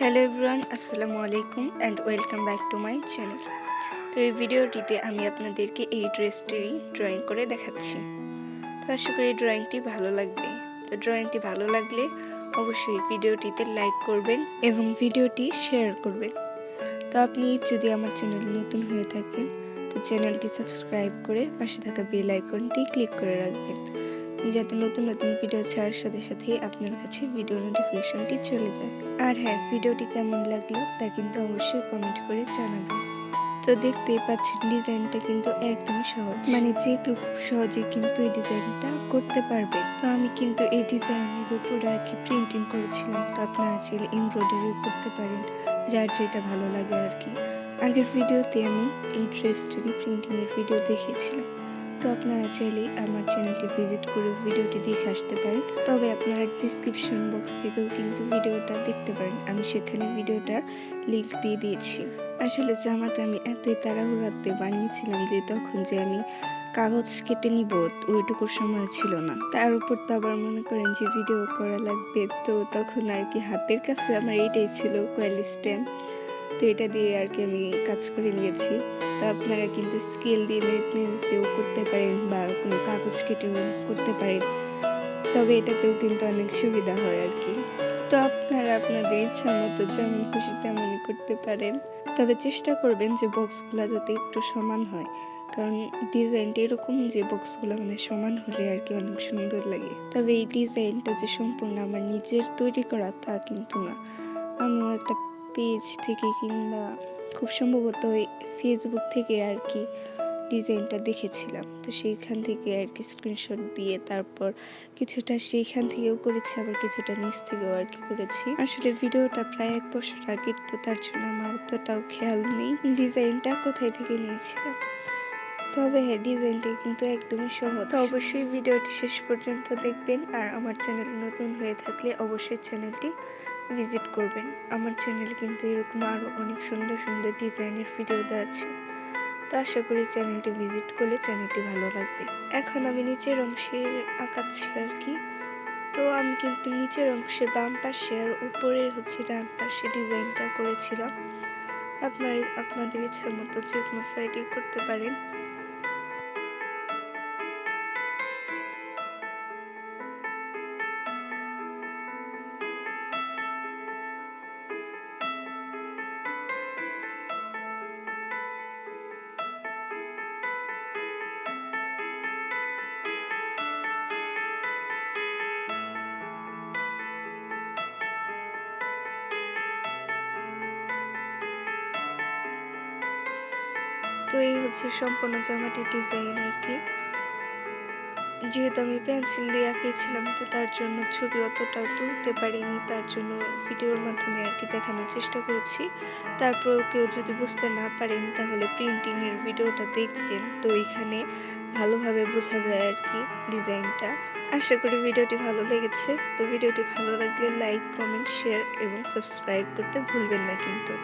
Hello everyone আসসালামু আলাইকুম and welcome back to my channel তো এই ভিডিওটিতে আমি আপনাদেরকে এই ড্রেসটিরই ড্রয়িং করে দেখাচ্ছি। তো আশা করি ড্রয়িংটি ভালো লাগবে। তো ড্রয়িংটি ভালো লাগলে অবশ্যই ভিডিওটিতে লাইক করবেন এবং ভিডিওটি শেয়ার করবেন। তো আপনি যদি আমার চ্যানেল নতুন হয়ে থাকেন, তো চ্যানেলটি সাবস্ক্রাইব করে পাশে থাকা বেল আইকনটি ক্লিক করে রাখবেন। যাতে নতুন নতুন ভিডিও ছাড়ার সাথে সাথেই আপনার কাছে ভিডিও নোটিফিকেশনটি চলে যায়। আর হ্যাঁ ভিডিওটি কেমন লাগল তা কিন্তু অবশ্যই কমেন্ট করে জানাবেন। তো দেখতেই পাচ্ছেন ডিজাইনটা কিন্তু একদম সহজ। মানে যে কেউ খুব সহজে কিন্তু এই ডিজাইনটা করতে পারবে। তো আমি কিন্তু এই ডিজাইনের উপরে আর কি প্রিন্টিং করেছিলাম। তো আপনারা চাইলে এমব্রয়ডারিও করতে পারেন, যার যেটা ভালো লাগে আর কি। আগের ভিডিওতে আমি এই ড্রেসটারই প্রিন্টিংয়ের ভিডিও দেখিয়েছিলাম তো আপনারা চাইলেই আমার চ্যানেলটি ভিজিট করে ভিডিওটি দেখে আসতে পারেন। তবে আপনারা ডিসক্রিপশন বক্স থেকেও কিন্তু ভিডিওটা দেখতে পারেন। আমি সেখানে ভিডিওটার লিংক দিয়ে দিয়েছি। আসলে জামাটা আমি এতই তাড়াহুড়াতে বানিয়েছিলাম যে তখন যে আমি কাগজ কেটে নিব, ওইটুকু সময় ছিল না। তার উপর তো আবার মনে করেন যে ভিডিও করা লাগবে। তো তখন আর কি হাতের কাছে আমার এইটাই ছিল কয়েল স্ট্যাম্প তো এটা দিয়ে আর কি আমি কাজ করে নিয়েছি। তো আপনারা কিন্তু স্কেল দিয়ে মিনিট করতে পারেন বা কোনো কাগজ কেটেও করতে পারেন। তবে এটাতেও কিন্তু অনেক সুবিধা হয় আর কি। তো আপনারা আপনাদের ইচ্ছা মতো যেমন খুশি তেমনই করতে পারেন। তবে চেষ্টা করবেন যে বক্সগুলো যাতে একটু সমান হয়। কারণ ডিজাইনটা এরকম যে বক্সগুলো মানে সমান হলে আর কি অনেক সুন্দর লাগে। তবে এই ডিজাইনটা যে সম্পূর্ণ আমার নিজের তৈরি করা তা কিন্তু না। আমিও একটা পেজ থেকে কিংবা খুব সম্ভবত ওই ফেসবুক থেকে আর কি ডিজাইনটা দেখেছিলাম। তো সেইখান থেকে আর কি স্ক্রিনশট দিয়ে তারপর কিছুটা সেইখান থেকেও করেছি, আবার কিছুটা নিচ থেকেও আর কি করেছি। আসলে ভিডিওটা প্রায় এক বছর আগের, তো তার জন্য আমার অতটাও খেয়াল নেই ডিজাইনটা কোথায় থেকে নিয়েছিলাম। তবে হ্যাঁ ডিজাইনটা কিন্তু একদমই সহজ। অবশ্যই ভিডিওটি শেষ পর্যন্ত দেখবেন, আর আমার চ্যানেল নতুন হয়ে থাকলে অবশ্যই চ্যানেলটি ভিজিট করবেন। আমার চ্যানেল কিন্তু এরকম আরও অনেক সুন্দর সুন্দর ডিজাইনের ভিডিও দেওয়া আছে। তো আশা করি চ্যানেলটি ভিজিট করলে চ্যানেলটি ভালো লাগবে। এখন আমি নিচের অংশের আঁকাচ্ছি আর কি। তো আমি কিন্তু নিচের অংশে বাম পাশে আর উপরের হচ্ছে ডান পাশে ডিজাইনটা করেছিলাম। আপনার, আপনাদের ইচ্ছার মতো যে কোনো সাইডে করতে পারেন। তো এই হচ্ছে সম্পূর্ণ জামাটির ডিজাইন আর কি। যেহেতু আমি পেন্সিল দিয়ে আঁকিয়েছিলাম তো তার জন্য ছবি অতটাও তুলতে পারিনি, তার জন্য ভিডিওর মাধ্যমে আর কি দেখানোর চেষ্টা করেছি। তারপরেও কেউ যদি বুঝতে না পারেন, তাহলে প্রিন্টিংয়ের ভিডিওটা দেখবেন। তো এখানে ভালোভাবে বোঝা যায় আর কি ডিজাইনটা আশা করি ভিডিওটি ভালো লেগেছে। তো ভিডিওটি ভালো লাগলে লাইক কমেন্ট শেয়ার এবং সাবস্ক্রাইব করতে ভুলবেন না কিন্তু।